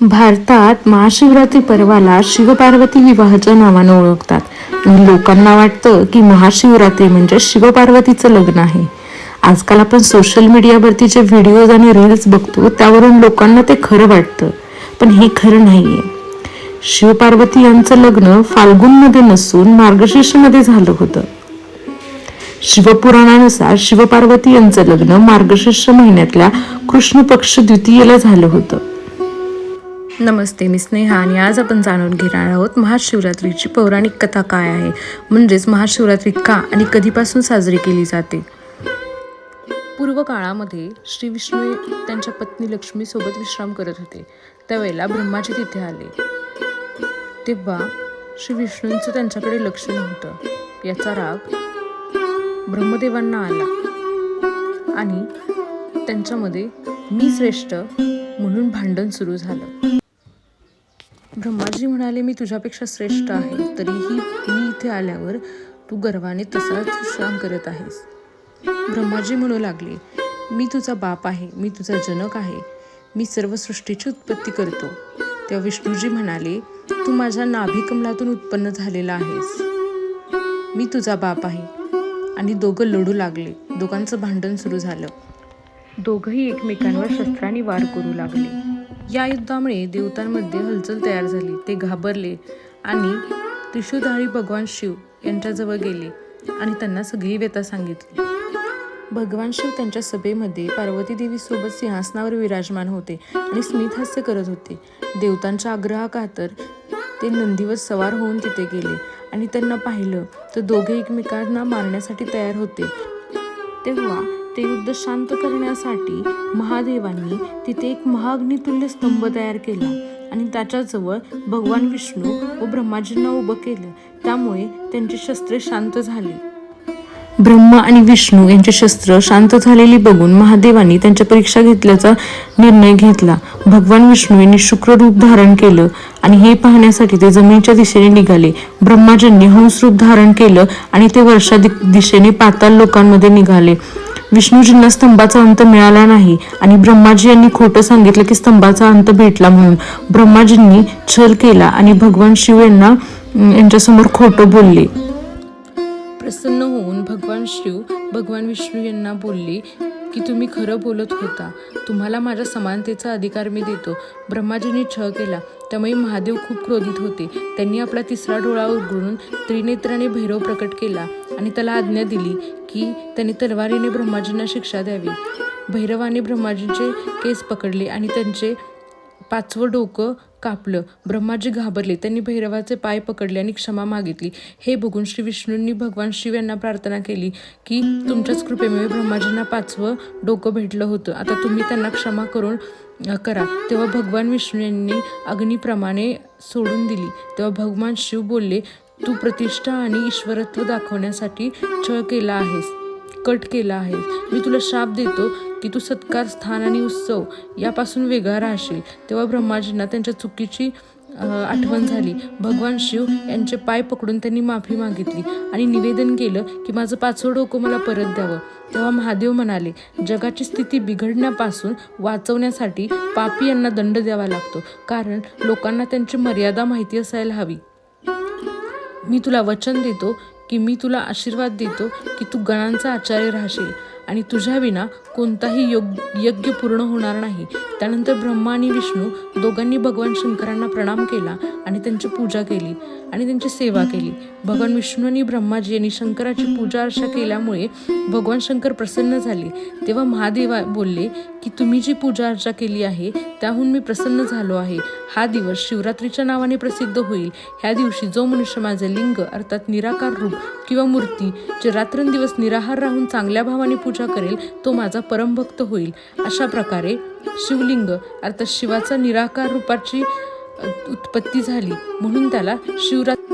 भारतात महाशिवरात्री पर्वाला शिवपार्वती विवाहाच्या नावानं ओळखतात. लोकांना वाटतं की महाशिवरात्री म्हणजे शिवपार्वतीचं लग्न आहे. आजकाल आपण सोशल मीडियावरती जे व्हिडिओज आणि रील्स बघतो त्यावरून लोकांना ते खरं वाटतं. पण हे खरं नाहीये. शिवपार्वती यांचं लग्न फाल्गुनमध्ये नसून मार्गशीर्षमध्ये झालं होतं. शिवपुराणानुसार शिवपार्वती यांचं लग्न मार्गशीर्ष महिन्यातल्या कृष्ण पक्ष द्वितीयेला झालं होतं. नमस्ते मी स्नेहा आणि आज आपण जाणून घेणार आहोत महाशिवरात्रीची पौराणिक कथा काय आहे? म्हणजेच महाशिवरात्री का आणि कधीपासून साजरी केली जाते? पूर्व काळामध्ये श्री विष्णू त्यांच्या पत्नी लक्ष्मीसोबत विश्राम करत होते. त्यावेळेला ब्रह्माजी तिथे आले. तेव्हा श्री विष्णूंचं त्यांच्याकडे लक्ष नव्हतं. याचा राग ब्रह्मदेवांना आला आणि त्यांच्यामध्ये मी श्रेष्ठ म्हणून भांडण सुरू झालं. ब्रह्माजी म्हणाले मी तुझ्यापेक्षा श्रेष्ठ आहे. तरीही मी इथे आल्यावर तू गर्वाने तसाच विश्राम करत आहेस. ब्रह्माजी म्हणू लागले मी तुझा बाप आहे. मी तुझा जनक आहे. मी सर्व सृष्टीची उत्पत्ती करतो. तेव्हा विष्णूजी म्हणाले तू माझ्या नाभिकमलातून उत्पन्न झालेला आहेस. मी तुझा बाप आहे. आणि दोघं लढू लागले. दोघांचं भांडण सुरू झालं. दोघंही एकमेकांवर शस्त्रांनी वार करू लागले. या युद्धामुळे देवतांमध्ये हलचल तयार झाली. ते घाबरले आणि त्रिशूधारी भगवान शिव यांच्याजवळ गेले आणि त्यांना सगळी व्यथा सांगितली. भगवान शिव त्यांच्या सभेमध्ये पार्वती देवीसोबत सिंहासनावर विराजमान होते आणि स्मितहास्य करत होते. देवतांच्या आग्रहाखातर ते नंदीवर सवार होऊन तिथे गेले आणि त्यांना पाहिलं तर दोघे एकमेकांना मारण्यासाठी तयार होते. तेव्हा ते युद्ध शांत करण्यासाठी महादेवांनी तिथे एक महाग्नितुल्य स्तंभ तयार केला आणि त्याच्याजवळ भगवान विष्णू व ब्रह्माजींना उभं केलं. त्यामुळे त्यांची शस्त्रे शांत झाली. ब्रह्मा आणि विष्णू यांचे शस्त्र शांत झालेली बघून महादेवांनी त्यांच्या परीक्षा घेतल्याचा निर्णय घेतला. भगवान विष्णू यांनी शुक्र रूप धारण केलं आणि हे पाहण्यासाठी ते जमिनीच्या दिशेने निघाले. ब्रह्माजींनी हंस रूप धारण केलं आणि ते वर्षा दि- दिशेने पाताल लोकांमध्ये निघाले. विष्णूजींना स्तंभाचा अंत मिळाला नाही आणि ब्रह्माजी यांनी खोटं सांगितलं की स्तंभाचा अंत भेटला म्हणून. ब्रह्माजींनी छल केला आणि भगवान शिव यांना यांच्यासमोर खोटं बोलले. प्रसन्न होऊन भगवान शिव भगवान विष्णू यांना बोलले की तुम्ही खरं बोलत होता. तुम्हाला माझ्या समानतेचा अधिकार मी देतो. ब्रह्माजींनी छळ केला. त्यामुळे महादेव खूप क्रोधित होते. त्यांनी आपला तिसरा डोळा उघडून त्रिनेत्राने भैरव प्रकट केला. आणि त्याला आज्ञा दिली की त्यांनी तलवारीने ब्रह्माजींना शिक्षा द्यावी. भैरवाने ब्रह्माजींचे केस पकडले आणि त्यांचे पाचवं डोकं कापलं. ब्रह्माजी घाबरले. त्यांनी भैरवाचे पाय पकडले आणि क्षमा मागितली. हे बघून श्री विष्णूंनी भगवान शिव यांना प्रार्थना केली की तुमच्याच कृपेमुळे ब्रह्माजींना पाचवं डोकं भेटलं होतं. आता तुम्ही त्यांना क्षमा करून करा. तेव्हा भगवान विष्णू यांनी अग्निप्रमाणे सोडून दिली. तेव्हा भगवान शिव बोलले तू प्रतिष्ठा आणि ईश्वरत्व दाखवण्यासाठी छळ केला आहेस कट केला आहेस. मी तुला शाप देतो की तू सत्कार स्थान आणि उत्सव यापासून वेगळा राहशील. तेव्हा ब्रह्माजींना त्यांच्या चुकीची आठवण झाली. भगवान शिव यांचे पाय पकडून त्यांनी माफी मागितली आणि निवेदन केलं की माझं पाचवं डोकं मला परत द्यावं. तेव्हा महादेव म्हणाले जगाची स्थिती बिघडण्यापासून वाचवण्यासाठी पापी यांना दंड द्यावा लागतो. कारण लोकांना त्यांची मर्यादा माहिती असायला हवी. मी तुला वचन देतो की मी तुला आशीर्वाद देतो की तू गणांचा आचार्य राहशील. आणि तुझ्याविना कोणताही योग यज्ञ पूर्ण होणार नाही. त्यानंतर ब्रह्मा आणि विष्णू दोघांनी भगवान शंकरांना प्रणाम केला आणि त्यांची पूजा केली आणि त्यांची सेवा केली. भगवान विष्णू आणि ब्रह्माजी यांनी शंकराची पूजा अर्चा केल्यामुळे भगवान शंकर प्रसन्न झाले. तेव्हा महादेवा बोलले की तुम्ही जी पूजा अर्चा केली आहे त्याहून मी प्रसन्न झालो आहे. हा दिवस शिवरात्रीच्या नावाने प्रसिद्ध होईल. ह्या दिवशी जो मनुष्य माझे लिंग अर्थात निराकार रूप किंवा मूर्ती जे रात्रंदिवस निराहार राहून चांगल्या भावाने पूजा करेल तो माझा परमभक्त होईल. अशा प्रकारे शिवलिंग अर्थात शिवाचा निराकार रूपाची उत्पत्ती झाली. म्हणून त्याला शिवरात्र